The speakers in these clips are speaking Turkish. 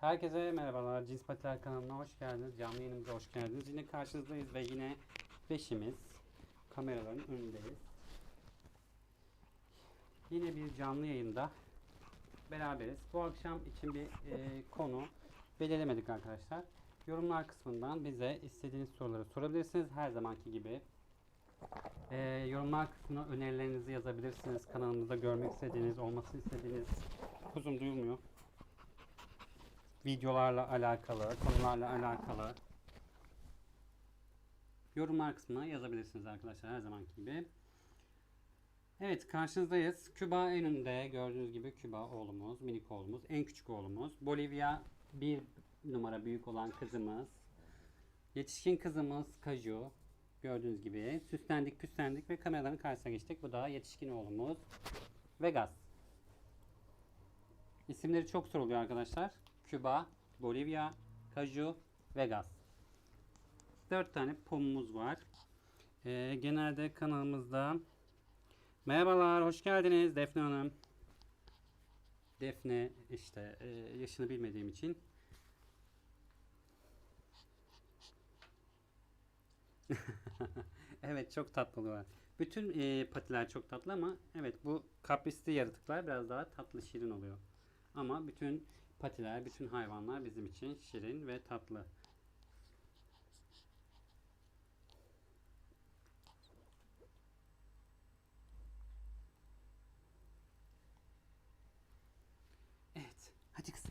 Herkese merhabalar. Cins Patiler kanalına hoş geldiniz. Canlı yayınımıza hoş geldiniz. Yine karşınızdayız ve yine beşimiz kameraların önündeyiz. Yine bir canlı yayında beraberiz. Bu akşam için bir e, konu belirlemedik arkadaşlar. Yorumlar kısmından bize istediğiniz soruları sorabilirsiniz. Her zamanki gibi e, yorumlar kısmına önerilerinizi yazabilirsiniz. Kanalımızda görmek istediğiniz, olmasını istediğiniz kuzum duyulmuyor videolarla alakalı, konularla alakalı yorumlar kısmına yazabilirsiniz arkadaşlar her zamanki gibi. Evet karşınızdayız. Küba en önde gördüğünüz gibi Küba oğlumuz, minik oğlumuz, en küçük oğlumuz. Bolivya bir numara büyük olan kızımız. Yetişkin kızımız Kaju. Gördüğünüz gibi süslendik püslendik ve kameraların karşısına geçtik. Bu da yetişkin oğlumuz Vegas. İsimleri çok soruluyor arkadaşlar. Küba, Bolivya, Kaju, Vegas. 4 tane pomumuz var. Ee, genelde kanalımızda Merhabalar, hoş geldiniz Defne Hanım. Defne işte e, yaşını bilmediğim için evet çok tatlı var. Bütün e, patiler çok tatlı ama evet bu kaprisli yaratıklar biraz daha tatlı şirin oluyor. Ama bütün patiler, bütün hayvanlar bizim için şirin ve tatlı. Evet. Hadi kızım.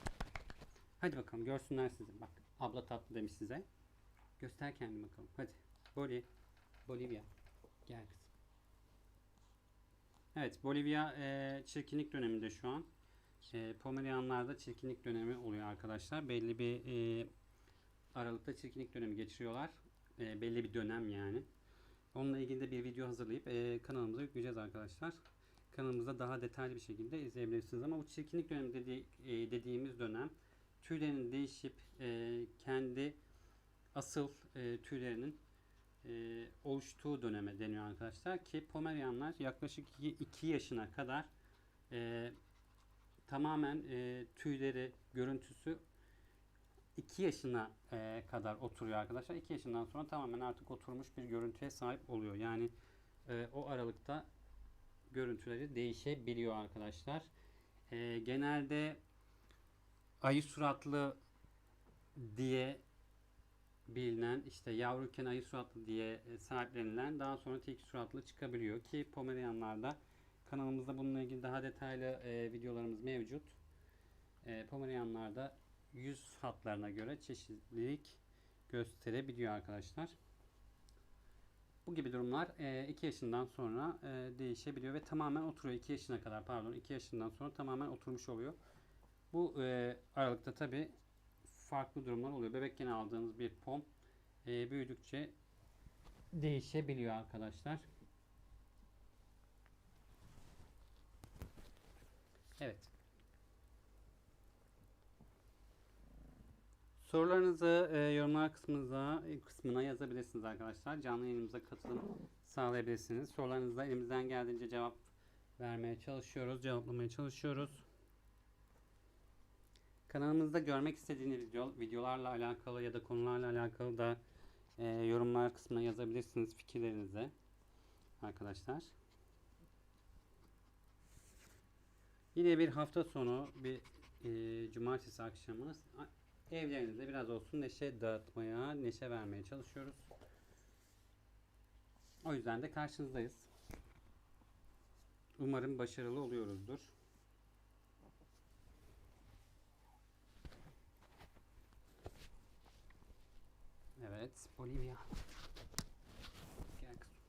Hadi bakalım görsünler sizi. Bak abla tatlı demiş size. Göster kendini bakalım. Hadi. Boli. Bolivya. Gel kızım. Evet Bolivya e, çirkinlik döneminde şu an. E, Pomerianlarda çirkinlik dönemi oluyor arkadaşlar. Belli bir e, aralıkta çirkinlik dönemi geçiriyorlar. E, belli bir dönem yani. Onunla ilgili de bir video hazırlayıp e, kanalımıza yükleyeceğiz arkadaşlar. Kanalımızda daha detaylı bir şekilde izleyebilirsiniz. Ama bu çirkinlik dönemi dedi, e, dediğimiz dönem tüylerinin değişip e, kendi asıl e, tüylerinin e, oluştuğu döneme deniyor arkadaşlar. Ki Pomerianlar yaklaşık 2 yaşına kadar e, tamamen e, tüyleri, görüntüsü 2 yaşına e, kadar oturuyor arkadaşlar. 2 yaşından sonra tamamen artık oturmuş bir görüntüye sahip oluyor. Yani e, o aralıkta görüntüleri değişebiliyor arkadaşlar. E, genelde ayı suratlı diye bilinen işte yavruken ayı suratlı diye e, sahiplenilen daha sonra tilki suratlı çıkabiliyor ki Pomerianlarda Kanalımızda bununla ilgili daha detaylı e, videolarımız mevcut. E, Pomerianlarda yüz hatlarına göre çeşitlilik gösterebiliyor arkadaşlar. Bu gibi durumlar 2 yaşından sonra e, değişebiliyor ve tamamen oturuyor. 2 yaşına kadar pardon 2 yaşından sonra tamamen oturmuş oluyor. Bu e, aralıkta tabi farklı durumlar oluyor. Bebekken aldığınız bir pom e, büyüdükçe değişebiliyor arkadaşlar. Evet. Sorularınızı e, yorumlar kısmına, kısmına yazabilirsiniz arkadaşlar. Canlı yayınımıza katılım sağlayabilirsiniz. Sorularınızda elimizden geldiğince cevap vermeye çalışıyoruz, cevaplamaya çalışıyoruz. Kanalımızda görmek istediğiniz video, videolarla alakalı ya da konularla alakalı da e, yorumlar kısmına yazabilirsiniz fikirlerinizi arkadaşlar. Yine bir hafta sonu bir e, cumartesi akşamı evlerinizde biraz olsun neşe dağıtmaya, neşe vermeye çalışıyoruz. O yüzden de karşınızdayız. Umarım başarılı oluyoruzdur. Evet, Bolivya. Gel kızım.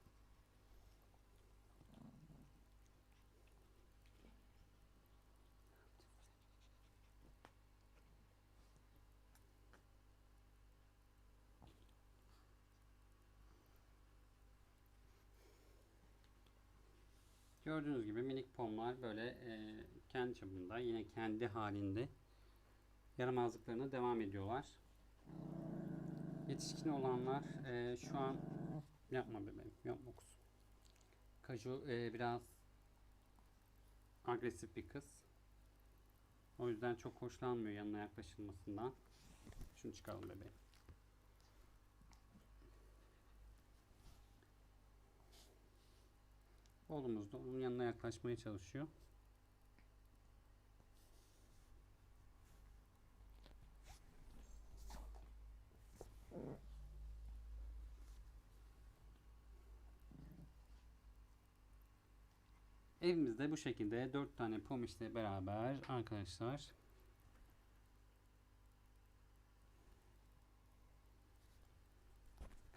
Gördüğünüz gibi minik pomlar böyle e, kendi çapında yine kendi halinde yaramazlıklarına devam ediyorlar. Yetişkin olanlar e, şu an yapma bebeğim yapma kuzum. Kaju e, biraz agresif bir kız. O yüzden çok hoşlanmıyor yanına yaklaşılmasından. Şunu çıkaralım bebeğim. Oğlumuz da onun yanına yaklaşmaya çalışıyor. Evimizde bu şekilde 4 tane pomişle beraber arkadaşlar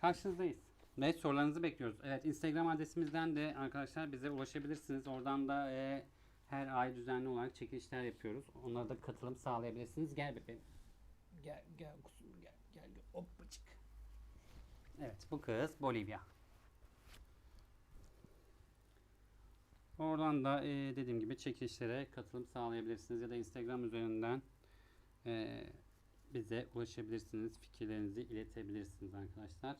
karşınızdayız. Ve sorularınızı bekliyoruz. Evet Instagram adresimizden de arkadaşlar bize ulaşabilirsiniz. Oradan da e, her ay düzenli olarak çekilişler yapıyoruz. Onlara da katılım sağlayabilirsiniz. Gel bebeğim. Gel gel kuzum gel gel gel hoppacık. Evet bu kız Bolivya. Oradan da e, dediğim gibi çekilişlere katılım sağlayabilirsiniz ya da Instagram üzerinden e, bize ulaşabilirsiniz. Fikirlerinizi iletebilirsiniz arkadaşlar.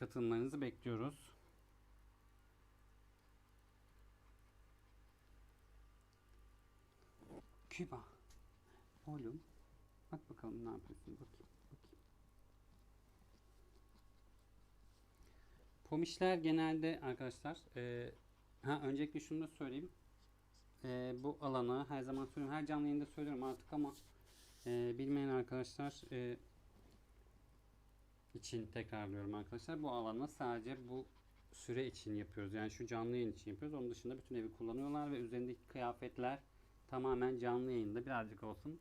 Katılımlarınızı bekliyoruz. Küba. Oğlum. Bak bakalım ne yapıyorsun. Bakayım. bakayım. Genelde arkadaşlar e, ha öncelikle şunu da söyleyeyim. E, bu alanı her zaman söylüyorum. Her canlı yayında söylüyorum artık ama e, bilmeyen arkadaşlar e, için tekrarlıyorum arkadaşlar. Bu alanı sadece bu süre için yapıyoruz. Yani şu canlı yayın için yapıyoruz. Onun dışında bütün evi kullanıyorlar ve üzerindeki kıyafetler tamamen canlı yayında birazcık olsun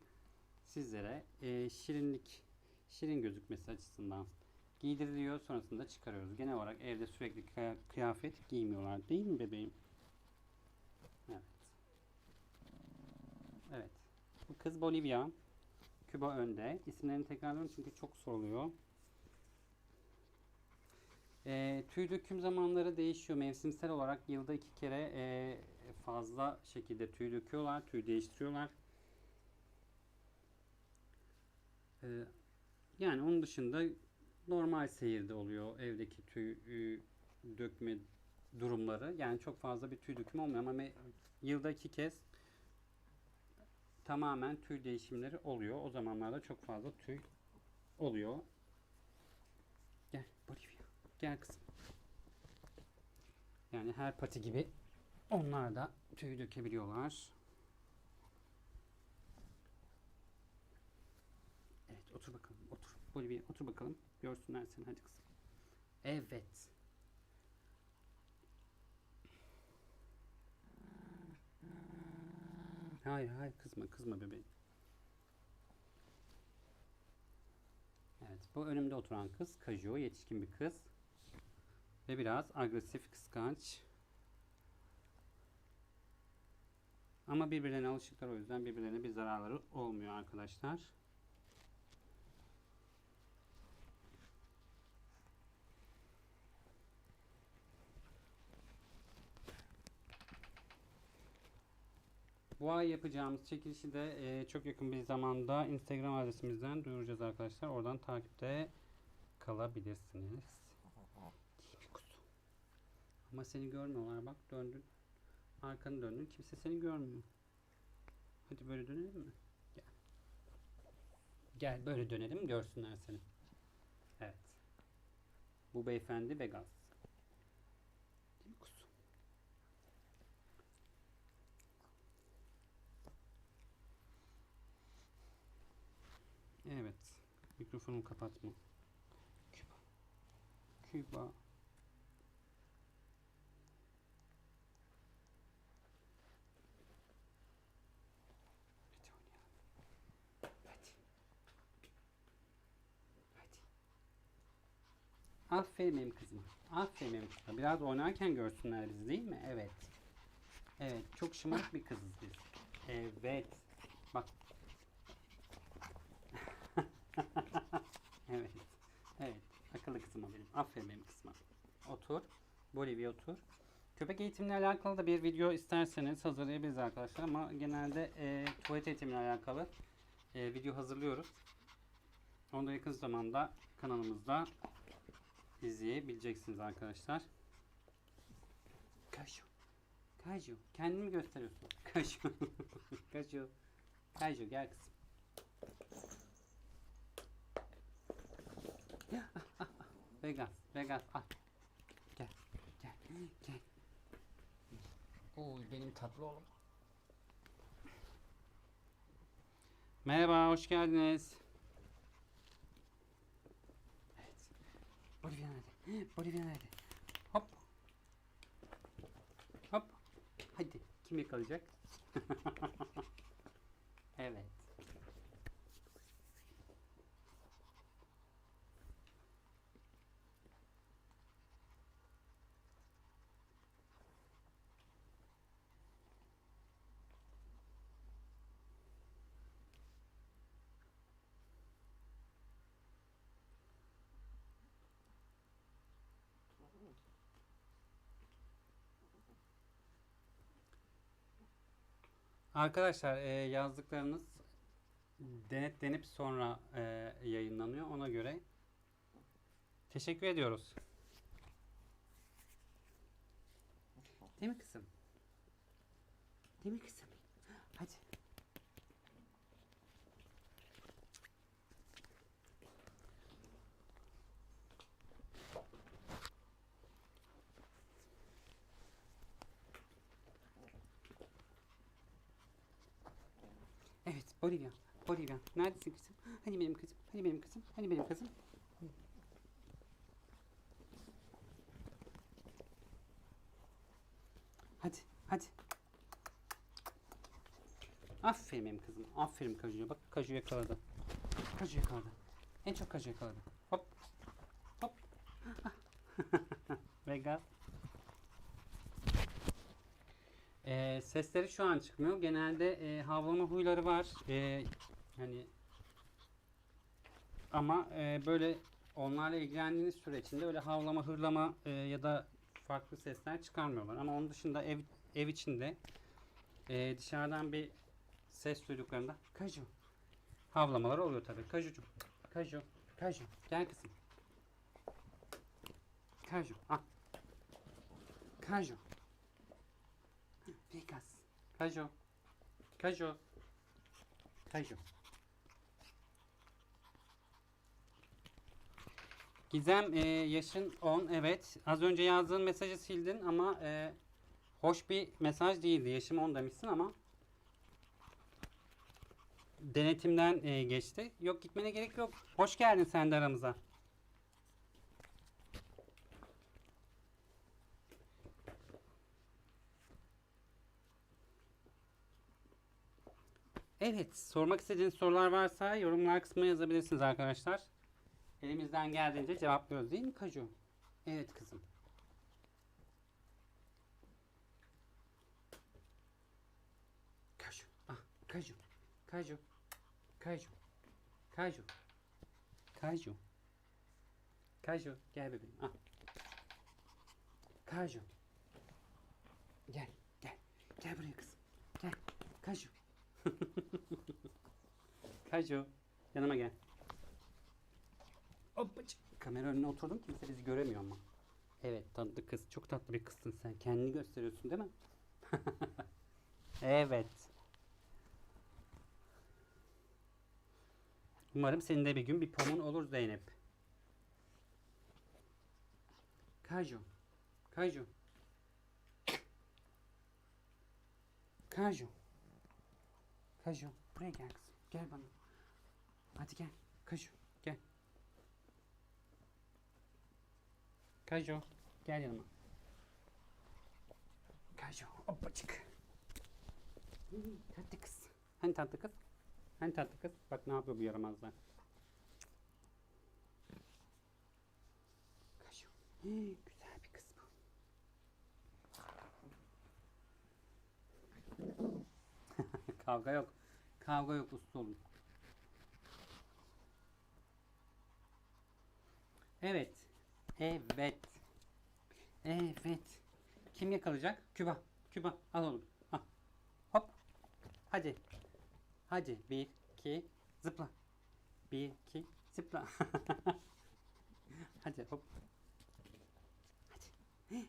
sizlere e, şirinlik şirin gözükmesi açısından giydiriliyor. Sonrasında çıkarıyoruz. Genel olarak evde sürekli kıya- kıyafet giymiyorlar. Değil mi bebeğim? Evet. Evet. Bu kız Bolivya. Küba önde. İsimlerini tekrarlıyorum çünkü çok soruluyor. E, tüy döküm zamanları değişiyor. Mevsimsel olarak yılda iki kere e, fazla şekilde tüy döküyorlar. Tüy değiştiriyorlar. E, yani onun dışında normal seyirde oluyor evdeki tüy e, dökme durumları. Yani çok fazla bir tüy dökümü olmuyor ama yılda iki kez tamamen tüy değişimleri oluyor. O zamanlarda çok fazla tüy oluyor. Gel Bolivya. Gel kızım. Yani her pati gibi onlar da tüy dökebiliyorlar. Evet otur bakalım otur. Bolivya otur bakalım. Görsünler seni hadi kızım. Evet. Hayır hayır kızma kızma bebeğim. Evet bu önümde oturan kız Kaju yetişkin bir kız. Ve biraz agresif kıskanç. Ama birbirlerine alışıklar o yüzden birbirlerine bir zararları olmuyor arkadaşlar. Bu ay yapacağımız çekilişi de e, çok yakın bir zamanda Instagram adresimizden duyuracağız arkadaşlar. Oradan takipte kalabilirsiniz. Ama seni görmüyorlar bak döndün. Arkanı döndün. Kimse seni görmüyor. Hadi böyle dönelim mi? Gel. Gel böyle dönelim görsünler seni. Evet. Bu beyefendi Vegas. Değil mi kuzum? Evet. Mikrofonumu kapatma. Küba. Küba. Hadi oynayalım. Hadi. Hadi. Aferin benim kızıma. Aferin benim kızıma. Biraz oynarken görsünler bizi değil mi? Evet. Evet. Çok şımarık bir kızız biz. Evet. Bak. evet. Evet. Akıllı kızıma benim. Aferin benim kızıma. Otur. Bolivya otur. Köpek eğitimle alakalı da bir video isterseniz hazırlayabiliriz arkadaşlar ama genelde e, tuvalet eğitimle alakalı e, video hazırlıyoruz. Onu da yakın zamanda kanalımızda izleyebileceksiniz arkadaşlar. Kaju. Kaju. Kendimi gösteriyorsun. Kaju. Kaju. Kaju gel kızım. Vegas. Vegas. Al. Gel. Gel. Gel. Oy benim tatlı oğlum. Merhaba, hoş geldiniz. Evet. Bolivya nerede? Hop. Hop. Hadi. Kim yakalayacak? evet. Arkadaşlar e, yazdıklarınız denetlenip sonra e, yayınlanıyor. Ona göre teşekkür ediyoruz. Değil mi kızım? Değil mi kızım? Hadi. Evet, Bolivya. Bolivya. Neredesin kızım? Hani benim kızım? Hani benim kızım? Hani benim kızım? Hadi, hadi. Aferin benim kızım. Aferin Kaju'ya. Bak Kaju yakaladı. Kaju yakaladı. En çok Kaju yakaladı. Hop. Hop. Vegas. Ee, sesleri şu an çıkmıyor. Genelde e, havlama huyları var. Ee, hani ama e, böyle onlarla ilgilendiğiniz süre içinde öyle havlama, hırlama e, ya da farklı sesler çıkarmıyorlar. Ama onun dışında ev ev içinde e, dışarıdan bir ses duyduklarında kaju havlamalar oluyor tabii. Kajucu. Kaju. Kaju. Gel kızım. Kaju. Ah. Kaju. Vegas. Kaju. Kaju. Kaju. Gizem e, yaşın 10 evet. Az önce yazdığın mesajı sildin ama e, hoş bir mesaj değildi. Yaşım 10 demişsin ama denetimden e, geçti. Yok gitmene gerek yok. Hoş geldin sen de aramıza. Evet, sormak istediğiniz sorular varsa yorumlar kısmına yazabilirsiniz arkadaşlar. Elimizden geldiğince cevaplıyoruz değil mi Kaju? Evet kızım. Kaju. Ah, Kaju. Kaju. Kaju. Kaju. Kaju. Kaju. Gel bebeğim. Ah. Kaju. Gel. Gel. Gel buraya kızım. Gel. Kaju. Kaju. Yanıma gel. Hoppacık. Kamera önüne oturdum kimse bizi göremiyor ama. Evet tatlı kız. Çok tatlı bir kızsın sen. Kendini gösteriyorsun değil mi? evet. Umarım senin de bir gün bir pomun olur Zeynep. Kaju. Kaju. Kaju. Kaju. Buraya gel kızım. Gel bana. Hadi gel. Kaju. Gel. Kaju. Gel yanıma. Kaju. Hoppacık. Tatlı kız. Hani tatlı kız? Hani tatlı kız? Bak ne yapıyor bu yaramazlar. Kaju. Güzel bir kız bu. Kavga yok. Kavga yok usta. Evet. Evet. Evet. Kim yakalayacak? Küba. Küba. Al oğlum. Al. Hop. Hadi. Hadi. Bir, iki, zıpla. Bir, iki, zıpla. Hadi hop. Hadi. Hadi.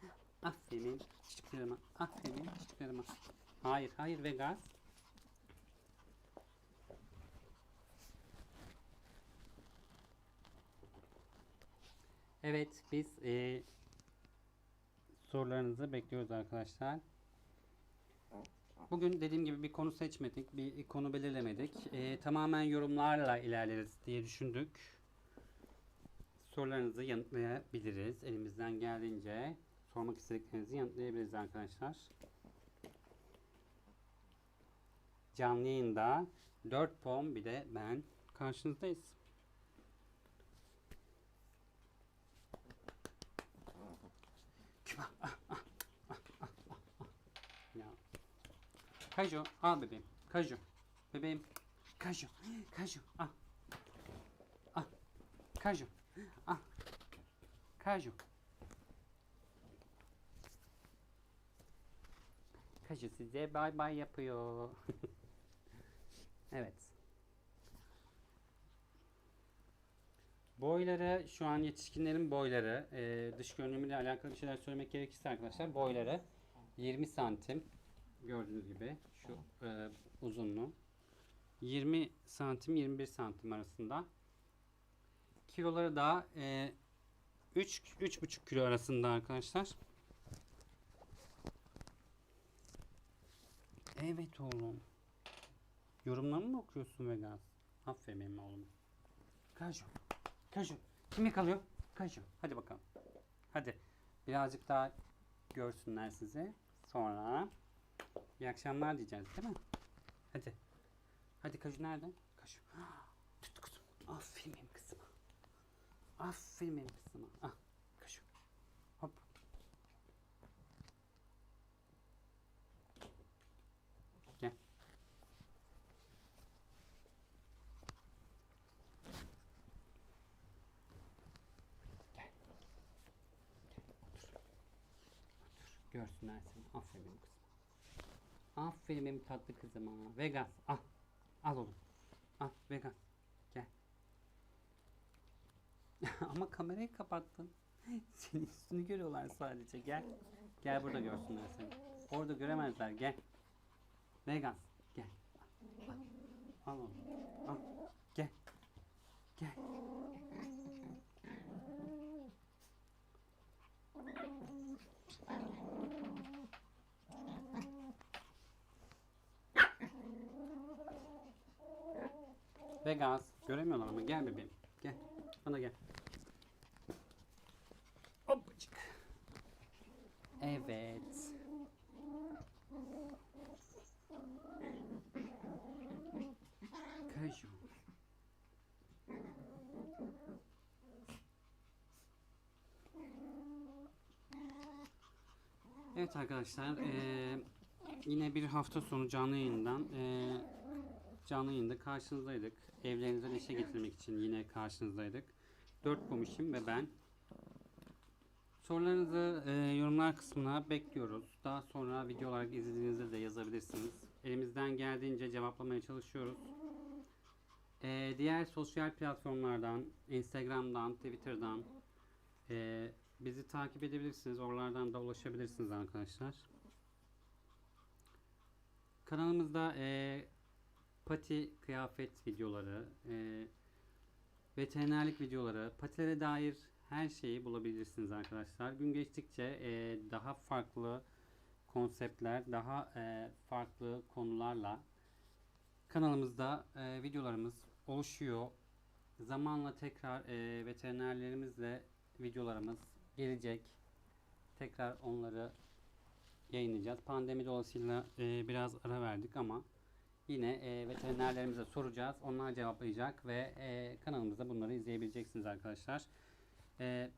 Hadi. Aferin çocuklarıma. Aferin çocuklarıma. Hayır hayır Vegas. Evet biz e, sorularınızı bekliyoruz arkadaşlar. Bugün dediğim gibi bir konu seçmedik, bir konu belirlemedik. E, tamamen yorumlarla ilerleriz diye düşündük. Sorularınızı yanıtlayabiliriz. Elimizden geldiğince sormak istediklerinizi yanıtlayabiliriz arkadaşlar. Canlı yayında 4 pom bir de ben karşınızdayız. Kübra, ah, ah, ah, ah, ah, ah. Ya. Kaju al bebeğim. Kaju. Bebeğim. Kaju. Kaju. Al. Al. Kaju. Al. Kaju. Kaju size bay bay yapıyor. evet. Boyları şu an yetişkinlerin boyları e, dış görünümüyle alakalı bir şeyler söylemek gerekirse arkadaşlar boyları 20 santim gördüğünüz gibi şu e, uzunluğu 20 santim 21 santim arasında kiloları da e, 3 3,5 kilo arasında arkadaşlar. Evet oğlum. Yorumlarını mı okuyorsun Vegas? Aferin benim oğlum. Kaju. Kaju. Kim yakalıyor? Kaju. Hadi bakalım. Hadi. Birazcık daha görsünler sizi. Sonra iyi akşamlar diyeceğiz değil mi? Hadi. Hadi Kaju nerede? Kaju. Tut kuzum. Aferin benim kızıma. Aferin benim kızıma. Ah. Kaju. Hop. Gel. Görsünler seni. Aferin benim kızım. Aferin benim tatlı kızıma. Vegas. Al. Al oğlum. Al Vegas. Gel. Ama kamerayı kapattın. Senin üstünü görüyorlar sadece. Gel. Gel burada görsünler seni. Orada göremezler. Gel. Vegas. Gel. Al. Al oğlum. Al. Gel. Gel. Vegas. Göremiyorlar ama gel bebeğim. Gel. Bana gel. Hoppacık. Evet. Kaju. Evet arkadaşlar eee, yine bir hafta sonu canlı yayından eee, canlı yayında karşınızdaydık. Evlerinize neşe getirmek için yine karşınızdaydık. Dört komşum ve ben. Sorularınızı eee, yorumlar kısmına bekliyoruz. Daha sonra video olarak izlediğinizde de yazabilirsiniz. Elimizden geldiğince cevaplamaya çalışıyoruz. Eee, diğer sosyal platformlardan, Instagram'dan, Twitter'dan eee, bizi takip edebilirsiniz. Oralardan da ulaşabilirsiniz arkadaşlar. Kanalımızda eee, pati kıyafet videoları, eee, veterinerlik videoları, patilere dair her şeyi bulabilirsiniz arkadaşlar. Gün geçtikçe eee, daha farklı konseptler, daha eee, farklı konularla kanalımızda eee, videolarımız oluşuyor. Zamanla tekrar eee, veterinerlerimizle videolarımız gelecek. Tekrar onları yayınlayacağız. Pandemi dolayısıyla eee, biraz ara verdik ama yine eee, veterinerlerimize soracağız. Onlar cevaplayacak ve eee, kanalımızda bunları izleyebileceksiniz arkadaşlar. Eee,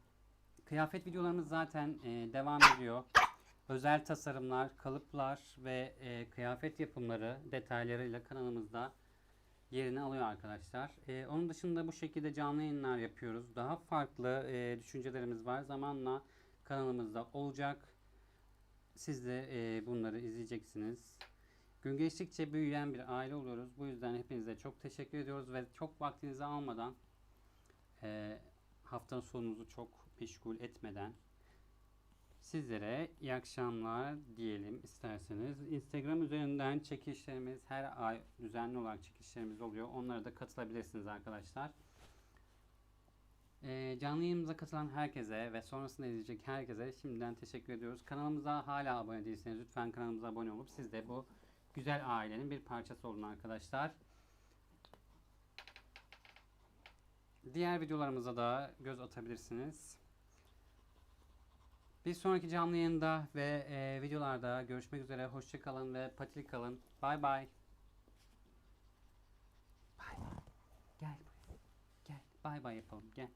kıyafet videolarımız zaten eee, devam ediyor. Özel tasarımlar, kalıplar ve eee, kıyafet yapımları detaylarıyla kanalımızda yerini alıyor arkadaşlar. Eee, onun dışında bu şekilde canlı yayınlar yapıyoruz. Daha farklı eee, düşüncelerimiz var. Zamanla kanalımızda olacak. Siz de eee, bunları izleyeceksiniz. Gün geçtikçe büyüyen bir aile oluyoruz. Bu yüzden hepinize çok teşekkür ediyoruz ve çok vaktinizi almadan eee haftanın sonunuzu çok meşgul etmeden Sizlere iyi akşamlar diyelim isterseniz. Instagram üzerinden çekilişlerimiz her ay düzenli olarak çekilişlerimiz oluyor. Onlara da katılabilirsiniz arkadaşlar. Ee, canlı yayınımıza katılan herkese ve sonrasında izleyecek herkese şimdiden teşekkür ediyoruz. Kanalımıza hala abone değilseniz lütfen kanalımıza abone olup siz de bu güzel ailenin bir parçası olun arkadaşlar. Diğer videolarımıza da göz atabilirsiniz. Bir sonraki canlı yayında ve e, videolarda görüşmek üzere. Hoşça kalın ve patili kalın. Bay bay. Bay bay. Gel buraya. Gel. Bay bay yapalım. Gel.